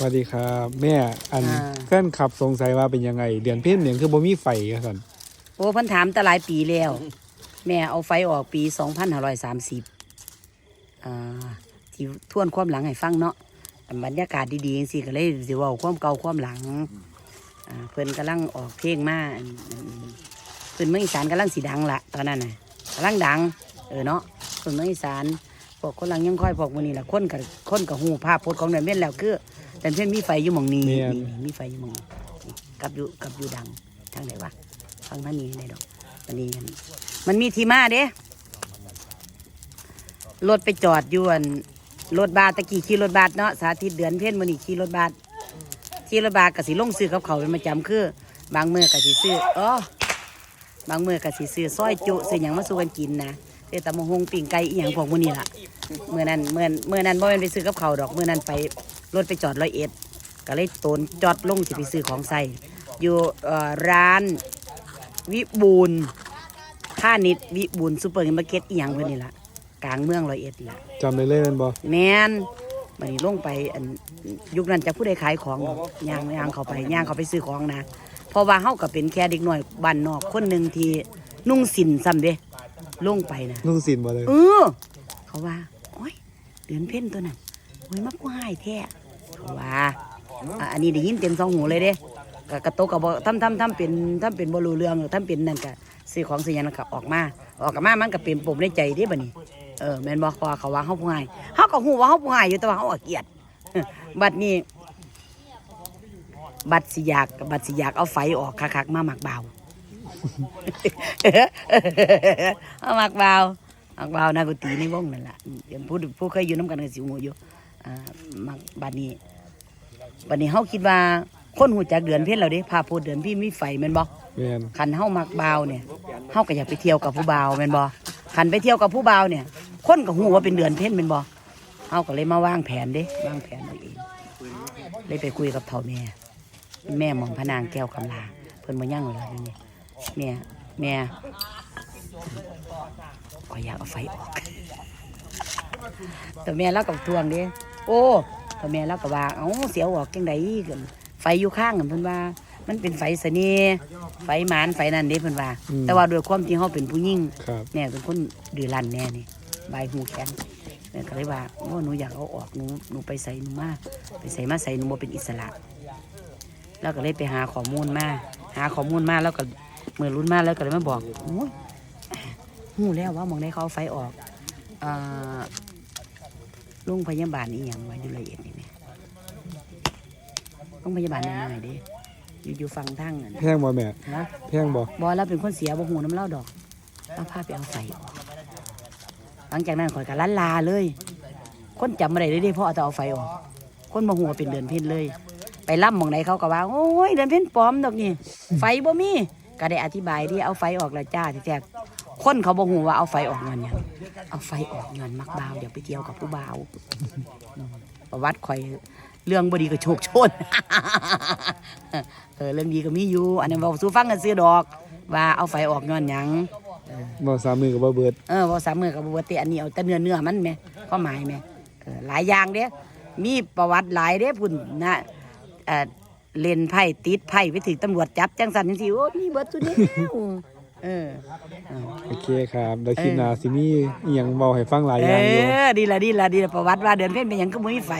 สวัสดีครับแม่อันอ่า เพื่อนขับสงสัยว่าเป็นยังไงเดือนเพ็ญเนี่ยคือบ่มีไฟกันสันโอ้เพิ่นถามแต่หลายปีแล้ว แม่เอาไฟออกปี2530อ่าที่ทวนความหลังให้ฟังเนาะอันบรรยากาศดีๆจังซี่ก็เลยสิเว้าความเก่าความหลังอ่าเพิ่นกำลังออกเพลงมาอันอันเพิ่นเมืองอีสานกำลังสิดังละตอนนั้นน่ะกำลังดัง เออเนาะเพิ่นเมืองอีสานพวกคนหลังยังค่อยพวกมื้อนี้ล่ะคนกับคนกับฮู้ภาพโพสต์ของเดือนเพ็ญแล้วคือ แต่เพิ่น มีไฟอยู่หม่องนี้นี่มีไฟอยู่หม่องนี้กับอยู่กับอยู่ดังทางไหนวะฟังท่านนี้ได้ดอกวันนี้อันมันมีที่มาเด้รถไปจอดอยู่อันรถบาสตะกี้ขี่รถบาสเนาะสาธิตเดือนเพ่นมันนี่ขี่รถบาสขี่รถบาสกสิลงซื้อกับเขาวเป็นประจำคือ บางมือกสิซื้ออ๋อ บางมือกสิซื้อซอยจุซื้อหยังมาสู่กันกินนะเดี๋ยวตำมะฮงปิ่งไก่อีหยังพวกมื้อนี้ล่ะเมื่อนั้นเมื่อเมื่อนั้นบ่แม่นไปซื้อกับเขาวดอกเมื่อนั้นไป รถไปจอดร้อยเอ็ดก็เลยโตนจอดลงสิไปซื้อของใส่อยู่เอ่อร้านวิบูลย์ท่านิดวิบูลย์ซูเปอร์มาร์เก็ตอีหยังเพิ่นนี่ล่ะกลางเมืองร้อยเอ็ดนี่ล่ะจำได้เลยแมันบ่แมนบัดนี้ลงไปอันยุคนั้นจะผู้ใดขายของย่างย่างเข้าไปย่างเข้าไปซื้อของนะเพราะว่าเฮาก็เป็นแค่เด็กน้อยบ้านนอกคนหนึ่งที่นุ่งสินซ้ำเด้ลงไปนะนุ่งสินบ่เลยเออเขาว่าโอ้ยเดือนเพ่นตัวนั้น โอ้ยมักกูหายแท้ว่าอันนี้ได้ยินเต็มสองหูเลยเด้กกระโตกกับทำทำทำเป็นทำเป็นบรูเรื่องหรือทำเป็นนั่นกะซื้อของซื้อหยังแล้วก็ออกมา ออกมามันก็เป็นปมในใจเด้บัดนี้เออแม่นบอกว่าเขาว่าเขาผู้หายเขาก็หูว่าเขาผู้หายอยู่แต่ว่าเขาก็เกียดบัดนี้ บัดสิอยากบัดสิอยากเอาไฟออกคักๆมาหมักเบาเอาหมักเบาหมักเบานากุตีในวงนั่นแหละผู้ผู้เคยอยู่น้ำกันกับสิวงูอยู่ อ่ามักบัดนี้บัดนี้เฮาคิดว่าคนหูจักเดือนเพ็ญเราเด้พาโพดเดือนพี่มีไฟแม่นบ่แม่นคันเฮามักเบาวเนี่ยเฮาก็อยากไปเที่ยวกับผู้บ่าวแม่นบ่คันไปเที่ยวกับผู้บ่าวเนี่ย คนก็ฮู้ว่าเป็นเดือนเพ็ญแม่นบ่เฮาก็เลยมาวางแผนเด้วางแผนเอาเองเลยไปคุยกับเฒ่าแม่ แม่หม่อมพระนางแก้วคำลาเพิ่นบ่ย่างเลยล่ะนี่แม่แม่ก็อยากเอาไฟออก แต่แม่เรากับทวงเด้โอ้แต่แม่เราก็ว่าเอ้าเสียวออกจังไดกันไฟอยู่ข้างกันเพิ่นว่า มันเป็นไฟเสน่ห์ไฟหมานไฟนั่นเด้เพิ่นว่าแต่ว่าโดวยความที่เฮาเป็นผู้หญิงครับ แม่เป็นคนดื้อรั้นแน่นี่ใบายหูแข็งแม่ก็เลยว่าโอ้หนูอยากเอาออกหนูหนูไปใส่หนูมาไปใส่มาใส่หนูบ่เป็นอิสระ แล้วก็เลยไปหาข้อมูลมา หาข้อมูลมาแล้วก็เมื่อรุ่นมาแล้วก็เลยมาบอกโอ้ยหูแล้วว่าหมองได้เขาเอาไฟออกเอ่อ โรงพยาบาลอีหยังไว้อยู่ละเอียดนี่แม่โรงพยาบาลน้อยๆเด้อยู่อยู่ฟังทั้งนั่นแพงบ่แม่นะแพงบ่บอแล้วเป็นคนเสียบ่หูน้ำเล่าดอกต้องพาไปเอาไฟออกหลังจากนั้นข่อยก็ล้านลาเลย คนจำไม่ได้เลยเด้เพราะเอาแต่เอาไฟออก คนบ่หัวาเป็นเดือนเพ็ญเลย ไปล่ำหมองไหนเขาก็ว่า โอ้ยเดือนเพ็ญปลอมดอกนี่ ไฟบ่มีก็ได้อธิบายที่เอาไฟออกแล้วจ้าที่แท้ คนเขาบ่หูว่าเอาไฟออกเงินหยังเอาไฟออกเงินมักบ่าวอยากไปเที่ยวกับผู้บ่าวอืมประวัติข่อยเรื่องบดีก็โชคโชน เออเรื่องดีก็มีอยู่ อันนี้บอกสู้ฟังกันซื้อดอก ว่าเอาไฟออกเงินหยังบ่สามมือก็บ่เบิด เออว่าสามมือกับบัวเตอันนี้เอาแต่เนื้อเนื้อมันไหมก็หมายไหมเออหลายอย่างเด้มีประวัติหลายเด้พุ่นนะเออเล่นไพ่ติดไพ่ไปถึงตำรวจจับจังสันจังสิโอ้มีเบิดสุดนี้เออ เออโอเคครับแล้วคลิปเออหน้าสิมีอีหยังเว้าให้ฟังหลายเออย่างอยู่ อดีละดีละดีละประวัติว่าเดินเพ่นเป็นหยังก็มือไฟ